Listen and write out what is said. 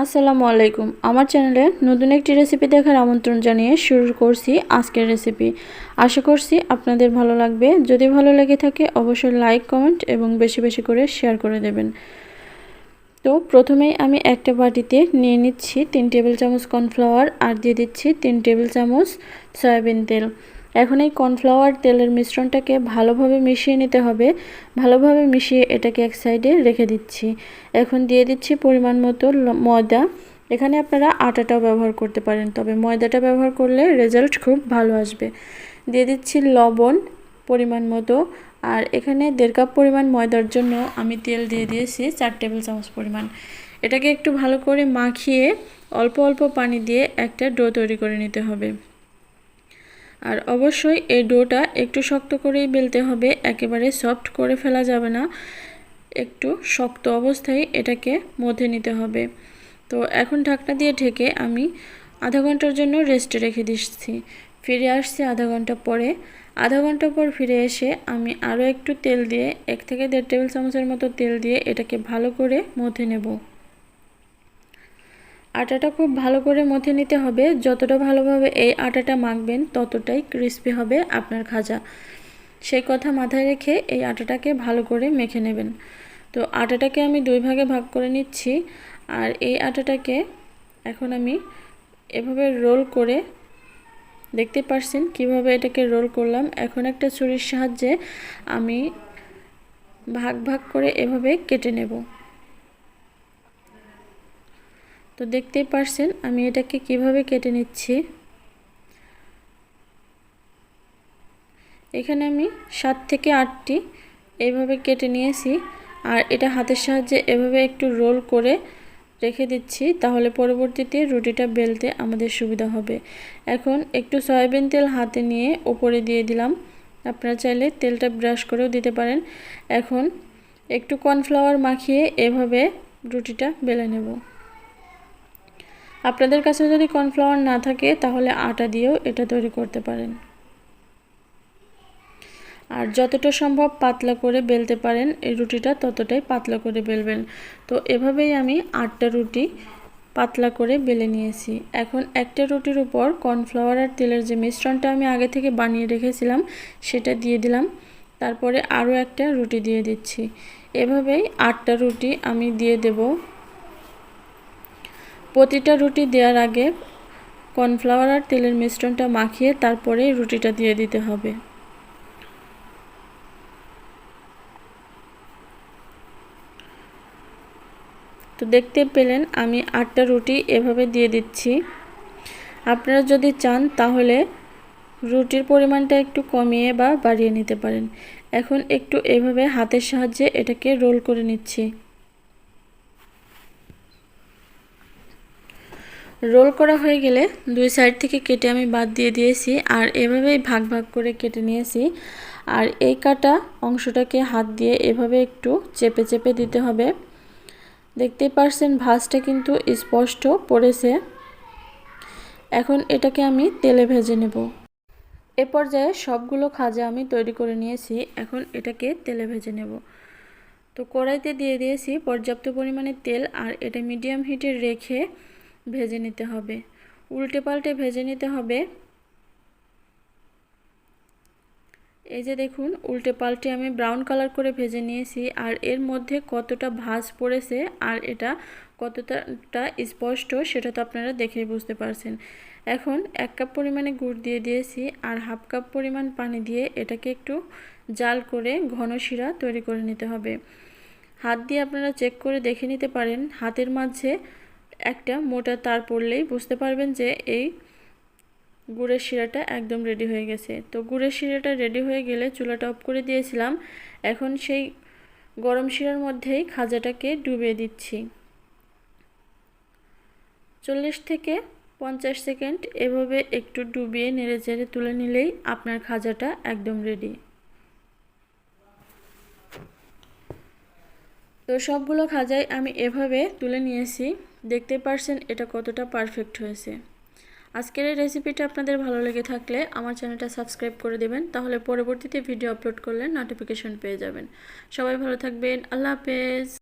আসসালামু আলাইকুম। আমার চ্যানেলে নতুন একটি রেসিপি দেখার আমন্ত্রণ জানিয়ে শুরু করছি আজকের রেসিপি আশা করছি আপনাদের ভালো লাগবে। যদি ভালো লেগে থাকে, অবশ্যই লাইক কমেন্ট এবং বেশি বেশি করে শেয়ার করে দেবেন। তো প্রথমেই আমি একটা বাটিতে নিয়ে নিচ্ছি তিন টেবিল চামচ কর্নফ্লাওয়ার আর দিয়ে দিচ্ছি তিন টেবিল চামচ সয়াবিন তেল। এখন এই কর্নফ্লাওয়ার তেলের মিশ্রণটাকে ভালোভাবে মিশিয়ে নিতে হবে। ভালোভাবে মিশিয়ে এটাকে এক সাইডে রেখে দিচ্ছি। এখন দিয়ে দিচ্ছি পরিমাণ মতো ময়দা। এখানে আপনারা আটাটাও ব্যবহার করতে পারেন, তবে ময়দাটা ব্যবহার করলে রেজাল্ট খুব ভালো আসবে। দিয়ে দিচ্ছি লবণ পরিমাণ মতো। আর এখানে দেড় কাপ পরিমাণ ময়দার জন্য আমি তেল দিয়ে দিয়েছি চার টেবিল চামচ পরিমাণ। এটাকে একটু ভালো করে মাখিয়ে অল্প অল্প পানি দিয়ে একটা ডো তৈরি করে নিতে হবে। আর অবশ্যই এই ডোটা একটু শক্ত করেই বেলতে হবে, একেবারে সফট করে ফেলা যাবে না। একটু শক্ত অবস্থায় এটাকে মধ্যে নিতে হবে। তো এখন ঢাকনা দিয়ে ঢেকে আমি আধা ঘণ্টার জন্য রেস্টে রেখে দিচ্ছি। ফিরে আসছি আধা ঘণ্টা পরে। আধা ঘণ্টা পর ফিরে এসে আমি আরও একটু তেল দিয়ে, এক থেকে দেড় টেবিল চামচের মতো তেল দিয়ে এটাকে ভালো করে মধ্যে নেব। আটাটা খুব ভালো করে মথে নিতে হবে। যতটা ভালোভাবে এই আটাটা মাখবেন, ততটাই ক্রিস্পি হবে আপনার খাজা। সেই কথা মাথায় রেখে এই আটাটাকে ভালো করে মেখে নেবেন। তো আটাটাকে আমি দুই ভাগে ভাগ করে নিচ্ছি। আর এই আটাটাকে এখন আমি এভাবে রোল করে দেখতে পারছেন কীভাবে এটাকে রোল করলাম। এখন একটা ছুরির সাহায্যে আমি ভাগ ভাগ করে এভাবে কেটে নেব। তো দেখতেই পারছেন, আমি এটাকে কীভাবে কেটে নিচ্ছি। এখানে আমি সাত থেকে আটটি এইভাবে কেটে নিয়েছি, আর এটা হাতের সাহায্যে এভাবে একটু রোল করে রেখে দিচ্ছি, তাহলে পরবর্তীতে রুটিটা বেলতে আমাদের সুবিধা হবে। এখন একটু সয়াবিন তেল হাতে নিয়ে ওপরে দিয়ে দিলাম। আপনারা চাইলে তেলটা ব্রাশ করেও দিতে পারেন। এখন একটু কর্নফ্লাওয়ার মাখিয়ে এভাবে রুটিটা বেলে নেব। আপনাদের কাছে যদি কর্নফ্লাওয়ার না থাকে, তাহলে আটা দিয়েও এটা তৈরি করতে পারেন। আর যতটা সম্ভব পাতলা করে বেলতে পারেন, এই রুটিটা ততটাই পাতলা করে বেলবেন। তো এভাবেই আমি আটটা রুটি পাতলা করে বেলে নিয়েছি। এখন একটা রুটির উপর কর্নফ্লাওয়ার আর তেলের যে মিশ্রণটা আমি আগে থেকে বানিয়ে রেখেছিলাম, সেটা দিয়ে দিলাম। তারপরে আরও একটা রুটি দিয়ে দিচ্ছি। এভাবেই আটটা রুটি আমি দিয়ে দেব। প্রতিটা রুটি দেওয়ার আগে কর্নফ্লাওয়ার আর তেলের মিশ্রণটা মাখিয়ে তারপরে রুটিটা দিয়ে দিতে হবে। তো দেখতে পেলেন আমি আটটা রুটি এভাবে দিয়ে দিচ্ছি। আপনারা যদি চান তাহলে রুটির পরিমাণটা একটু কমিয়ে বা বাড়িয়ে নিতে পারেন। এখন একটু এভাবে হাতের সাহায্যে এটাকে রোল করে নিচ্ছি। রোল করা হয়ে গেলে দুই সাইড থেকে কেটে আমি বাদ দিয়ে দিয়েছি আর এভাবেই ভাগ ভাগ করে কেটে নিয়েছি। আর এই কাটা অংশটাকে হাত দিয়ে এভাবে একটু চেপে চেপে দিতে হবে। দেখতেই পারছেন ভাজটা কিন্তু স্পষ্ট পড়েছে। এখন এটাকে আমি তেলে ভেজে নেব। এ পর্যায়ে সবগুলো খাজা আমি তৈরি করে নিয়েছি। এখন এটাকে তেলে ভেজে নেব। তো কড়াইতে দিয়ে দিয়েছি পর্যাপ্ত পরিমাণে তেল আর এটা মিডিয়াম হিটে রেখে ভেজে নিতে হবে। উল্টে পাল্টে ভেজে নিতে হবে। এই যে দেখুন, উল্টে পাল্টে আমি ব্রাউন কালার করে ভেজে নিয়েছি আর এর মধ্যে কতটা ভাজ পড়েছে আর এটা কতটা স্পষ্ট সেটা তো আপনারা দেখেই বুঝতে পারছেন। এখন এক কাপ পরিমাণে গুড় দিয়ে দিয়েছি আর হাফ কাপ পরিমাণ পানি দিয়ে এটাকে একটু জাল করে ঘন শিরা তৈরি করে নিতে হবে। হাত দিয়ে আপনারা চেক করে দেখে নিতে পারেন, হাতের মাঝে একটা মোটা তার পড়লেই বুঝতে পারবেন যে এই গুড়ের শিরাটা একদম রেডি হয়ে গেছে। তো গুড়ের শিরাটা রেডি হয়ে গেলে চুলাটা অফ করে দিয়েছিলাম। এখন সেই গরম শিরার মধ্যেই খাজাটাকে ডুবিয়ে দিচ্ছি। চল্লিশ থেকে পঞ্চাশ সেকেন্ড এভাবে একটু ডুবিয়ে নেড়ে চেড়ে তুলে নিলেই আপনার খাজাটা একদম রেডি তো সবগুলো খাজাই আমি এভাবে তুলে নিয়েছি। দেখতে পারছেন এটা কতটা পারফেক্ট হয়েছে। আজকের এই রেসিপিটা আপনাদের ভালো লেগে থাকলে আমার চ্যানেলটা সাবস্ক্রাইব করে দেবেন, তাহলে পরবর্তীতে ভিডিও আপলোড করলে নোটিফিকেশন পেয়ে যাবেন। সবাই ভালো থাকবেন, আল্লাহ হাফেজ।